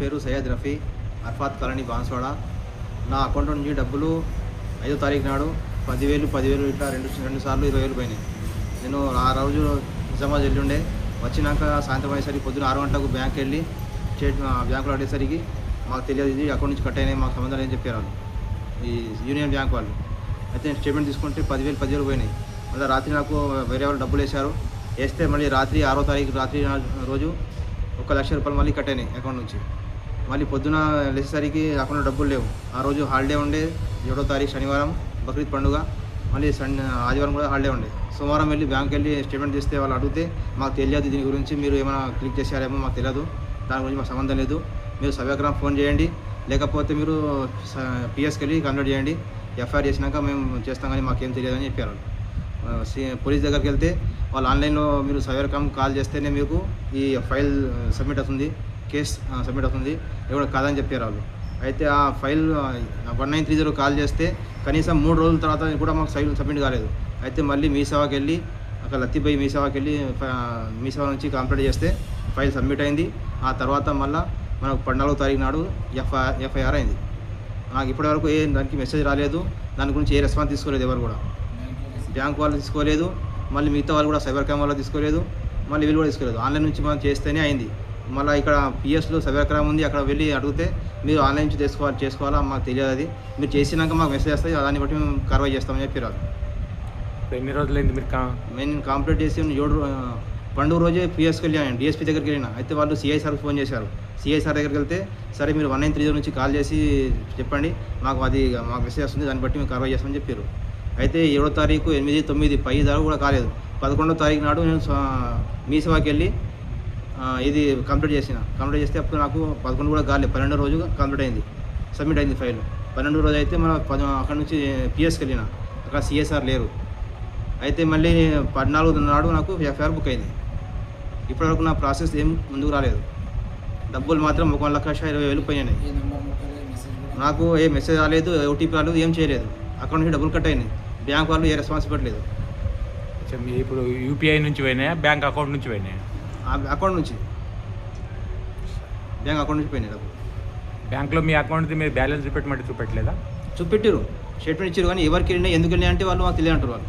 పేరు సయ్యద్ రఫీ అర్ఫాత్ కాలనీ బాన్సోడ నా అకౌంట్ నుంచి డబ్బులు ఐదో తారీఖు నాడు పదివేలు పదివేలు ఇట్లా రెండు రెండు సార్లు ఇరవై వేలు పోయినాయి. నేను ఆ రోజు నిజామాబాద్ వెళ్ళి ఉండే వచ్చినాక సాయంత్రం అయ్యేసరికి పొద్దున ఆరు గంటలకు బ్యాంక్ వెళ్ళి స్టేట్ బ్యాంకులో అడిగేసరికి మాకు తెలియదు ఇది అకౌంట్ నుంచి కట్ అయినాయి మాకు సంబంధం లేదని చెప్పారు వాళ్ళు. ఈ యూనియన్ బ్యాంక్ వాళ్ళు. అయితే నేను స్టేట్మెంట్ తీసుకుంటే పదివేలు పదివేలు పోయినాయి. మళ్ళీ రాత్రి నాకు వేరే వాళ్ళు డబ్బులు వేశారు. వేస్తే మళ్ళీ రాత్రి ఆరో తారీఖు రాత్రి నా- రోజు ఒక లక్ష రూపాయలు మళ్ళీ కట్ అయినాయి అకౌంట్ నుంచి. మళ్ళీ పొద్దున లేచేసరికి అకౌంట్లో డబ్బులు లేవు. ఆ రోజు హాలిడే ఉండే ఏడో తారీఖు శనివారం బక్రీద్ పండుగ మళ్ళీ సన్ ఆదివారం కూడా హాలిడే ఉండే. సోమవారం వెళ్ళి బ్యాంక్ వెళ్ళి స్టేట్మెంట్ తీస్తే వాళ్ళు అడిగితే మాకు తెలియదు దీని గురించి మీరు ఏమైనా క్లిక్ చేశారేమో మాకు తెలియదు. దాని గురించి మాకు సంబంధం లేదు. మీరు సభ్యగ్రామ్ ఫోన్ చేయండి. లేకపోతే మీరు పిఎస్కి వెళ్ళి కంప్లైంట్ చేయండి. ఎఫ్ఐఆర్ చేసినాక మేము చేస్తాం కానీ మాకేం తెలియదు అని చెప్పారు సి- పోలీస్ దగ్గరికి వెళ్తే వాళ్ళు ఆన్లైన్లో మీరు సైబర్కామ్ కాల్ చేస్తేనే మీకు ఈ ఫైల్ సబ్మిట్ అవుతుంది. కేస్ సబ్మిట్ అవుతుంది. ఎవరు కాదని చెప్పారు వాళ్ళు అయితే ఆ file one nine three zero call చేస్తే కనీసం మూడు రోజుల తర్వాత కూడా మాకు ఫైల్ సబ్మిట్ కాలేదు. అయితే మళ్ళీ మీ సేవకి వెళ్ళి అక్కడ లత్తిపోయి మీ సేవకి వెళ్ళి మీ సేవ నుంచి కంప్లీట్ చేస్తే ఫైల్ సబ్మిట్ అయింది. ఆ తర్వాత మళ్ళీ మనకు పద్నాలుగో తారీఖు నాడు ఎఫ్ఐఆర్ ఎఫ్ఐఆర్ అయింది. నాకు ఇప్పటివరకు ఏ దానికి మెసేజ్ రాలేదు. దాని గురించి ఏ రెస్పాన్స్ తీసుకోలేదు ఎవరు కూడా. బ్యాంక్ వాళ్ళు తీసుకోలేదు. మళ్ళీ మిగతా వాళ్ళు కూడా సైబర్ క్రైమ్ వాళ్ళు తీసుకోలేదు. మళ్ళీ వీళ్ళు కూడా తీసుకోలేదు. ఆన్లైన్ నుంచి మనం చేస్తేనే అయింది. మళ్ళీ ఇక్కడ పిఎస్లో సైబర్ క్రైమ్ ఉంది అక్కడ వెళ్ళి అడిగితే మీరు ఆన్లైన్ నుంచి చేసుకోవాలి చేసుకోవాలా మాకు తెలియదు అది. మీరు చేసినాక మాకు మెసేజ్ వస్తాయి దాన్ని బట్టి మేము కార్వాయి చేస్తామని చెప్పారు ఇప్పుడు ఎన్ని రోజులైంది మీరు నేను కంప్లీట్ చేసి ఏడు పండుగ రోజే పిఎస్కి వెళ్ళాను డిఎస్పీ దగ్గరికి వెళ్ళిన. అయితే వాళ్ళు సిఐ సార్కి ఫోన్ చేశారు. సిఐ సార్ దగ్గరికి వెళ్తే సరే మీరు వన్ నైన్ త్రీ నుంచి కాల్ చేసి చెప్పండి మాకు అది మాకు మెసేజ్ వస్తుంది దాన్ని బట్టి మేము కార్వాయి చేస్తామని చెప్పారు. అయితే ఏడో తారీఖు ఎనిమిది తొమ్మిది పై దాకా కూడా కాలేదు. పదకొండో తారీఖు నాడు నేను మీ సేవాకి వెళ్ళి ఇది కంప్లీట్ చేసిన. కంప్లీట్ చేస్తే అప్పుడు నాకు పదకొండు కూడా కాలేదు పన్నెండో రోజు కంప్లీట్ అయింది. సబ్మిట్ అయింది ఫైల్. పన్నెండు రోజు అయితే మన పద అక్కడ నుంచి పిఎస్కి వెళ్ళిన. అక్కడ సిఎస్ఆర్ లేరు. అయితే మళ్ళీ పద్నాలుగు నాడు నాకు ఎఫ్ఐఆర్ బుక్ అయింది. ఇప్పటివరకు నా ప్రాసెస్ ఏం ముందుకు రాలేదు. డబ్బులు మాత్రం ఒక లక్ష ఇరవై వేలు పోయినాయి. నాకు ఏ మెసేజ్ రాలేదు ఓటీపీ రాలేదు ఏం చేయలేదు. అకౌంట్ నుంచి డబ్బులు కట్ అయినాయి. బ్యాంక్ వాళ్ళు ఏ రెస్పాన్స్ పెట్టలేదు మీ ఇప్పుడు యూపీఐ నుంచి పోయినాయా? బ్యాంక్ అకౌంట్ నుంచి పోయినాయా? అకౌంట్ నుంచి. బ్యాంక్ అకౌంట్ నుంచి పోయినాయి డబ్బులు. బ్యాంక్లో మీ అకౌంట్ది మీరు బ్యాలెన్స్ చూపెట్టమంటే చూపెట్టలేదా? చూపెట్టారు స్టేట్మెంట్ ఇచ్చారు కానీ ఎవరికి వెళ్ళినా ఎందుకు వెళ్ళినా అంటే వాళ్ళు మాకు తెలియదు అంటారు వాళ్ళు.